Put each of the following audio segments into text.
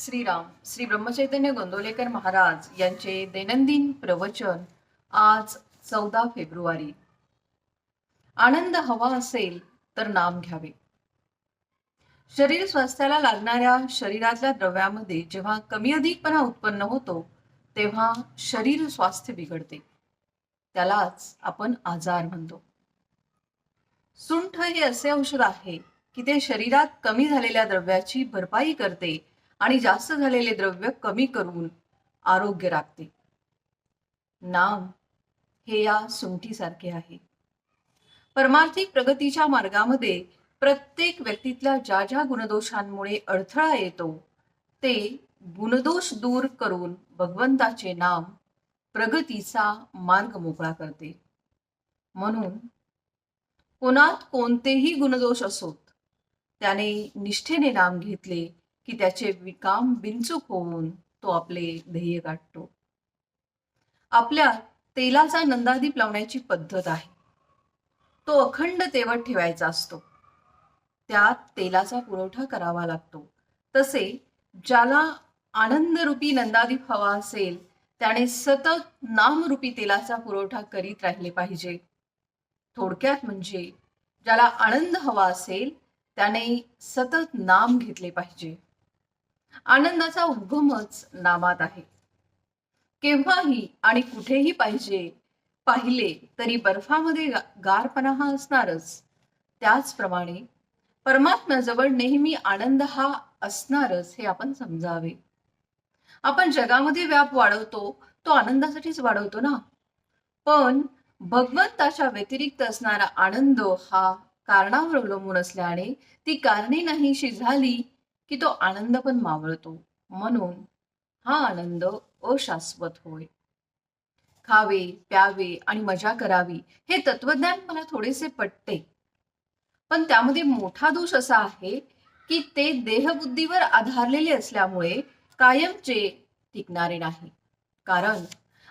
श्रीराम श्री ब्रह्मचैतन्य गोंदवलेकर महाराज यांचे दैनंदिन प्रवचन आज चौदा फेब्रुवारी. आनंद हवा असेल तर नाम घ्यावे. शरीर स्वास्थ्याला लागणाऱ्या शरीरातल्या द्रव्यामध्ये जेव्हा कमी अधिकपणा उत्पन्न होतो तेव्हा शरीर स्वास्थ्य बिघडते. त्यालाच आपण आजार म्हणतो. सुंठ हे असे औषध आहे की ते शरीरात कमी झालेल्या द्रव्याची भरपाई करते आणि जास्त झालेले द्रव्य कमी करून आरोग्य राखते. नाम हे या सुंठीसारखे आहे. परमार्थिक प्रगतीच्या मार्गामध्ये प्रत्येक व्यक्तीतल्या ज्या ज्या गुणदोषांमुळे अडथळा येतो ते गुणदोष दूर करून भगवंताचे नाम प्रगतीचा मार्ग मोकळा करते. म्हणून कोणात कोणतेही गुणदोष असोत त्याने निष्ठेने नाम घेतले की त्याचे विकाम बिनचूक होऊन तो आपले ध्येय गाठतो. आपल्या तेलाचा नंदादीप लावण्याची पद्धत आहे. तो अखंड तेवत ठेवायचा असतो. त्यात तेलाचा पुरवठा करावा लागतो. तसे ज्याला आनंदरूपी नंदादीप हवा असेल त्याने सतत नामरूपी तेलाचा पुरवठा करीत राहिले पाहिजे. थोडक्यात म्हणजे ज्याला आनंद हवा असेल त्याने सतत नाम घेतले पाहिजे. आनंदाचा उद्गमच नामात आहे. केव्हाही आणि कुठेही पाहिजे पाहिले तरी बर्फामध्ये गारपणा हा असणारच. त्याचप्रमाणे परमात्म्याजवळ नेहमी आनंद हा असणारच हे आपण समजावे. आपण जगामध्ये व्याप वाढवतो तो आनंदासाठीच वाढवतो ना? पण भगवंताच्या व्यतिरिक्त असणारा आनंद हा कारणावर अवलंबून असल्याने ती कारणे नाहीशी झाली की तो आनंद पण मावळतो. म्हणून हा आनंद अशाश्वत होय. खावे प्यावे आणि मजा करावी हे तत्वज्ञान मला थोडेसे पटते. पण त्यामध्ये मोठा दोष असा आहे की ते देहबुद्धीवर आधारलेले असल्यामुळे कायमचे टिकणारे नाही. कारण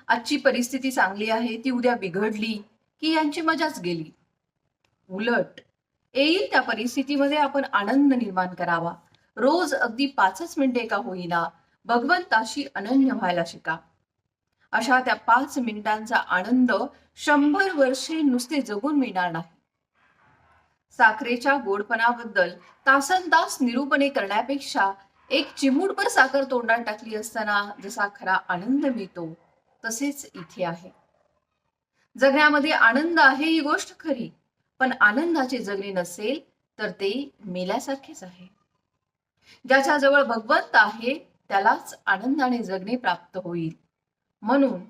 आजची परिस्थिती चांगली आहे ती उद्या बिघडली की यांची मजाच गेली. उलट येईल त्या परिस्थितीमध्ये आपण आनंद निर्माण करावा. रोज अगदी पाचच मिनिटे का होईना भगवंताशी अनन्य व्हायला शिका. अशा त्या पाच मिनिटांचा आनंद शंभर वर्षे नुसते जगून मिळणार नाही. साखरेच्या गोडपणाबद्दल तासन तास निरूपणे करण्यापेक्षा एक चिमूटभर साखर तोंडात टाकली असताना जसा खरा आनंद मिळतो तसेच इथे आहे. जगण्यामध्ये आनंद आहे ही गोष्ट खरी पण आनंदाचे जगणे नसेल तर ते मेल्यासारखेच आहे. ज्याच्याजवळ भगवंत आहे त्यालाच आनंदाने जगणे प्राप्त होईल. म्हणून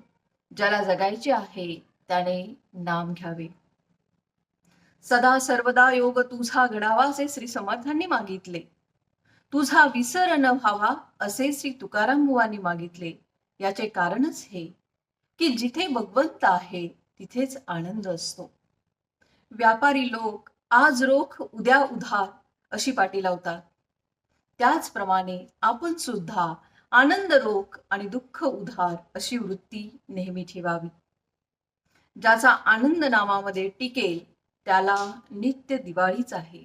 ज्याला जगायचे आहे त्याने नाम घ्यावे. सदा सर्वदा योग तुझा घडावा असे श्री समर्थांनी मागितले. तुझा विसर न व्हावा असे श्री तुकाराम बुवांनी मागितले. याचे कारणच हे की जिथे भगवंत आहे तिथेच आनंद असतो. व्यापारी लोक आज रोख उद्या उधार अशी पाटी लावतात. त्याचप्रमाणे आपण सुद्धा आनंद रोख आणि दुःख उधार अशी वृत्ती नेहमी ठेवावी. ज्याचा आनंद नामामध्ये टिकेल त्याला नित्य दिवाळीच आहे.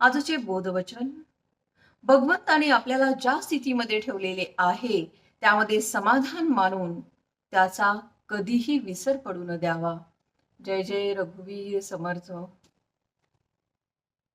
आजचे बोधवचन. भगवंताने आपल्याला ज्या स्थितीमध्ये ठेवलेले आहे त्यामध्ये समाधान मानून त्याचा कधीही विसर पडू न द्यावा. जय जय रघुवीर समर्थ.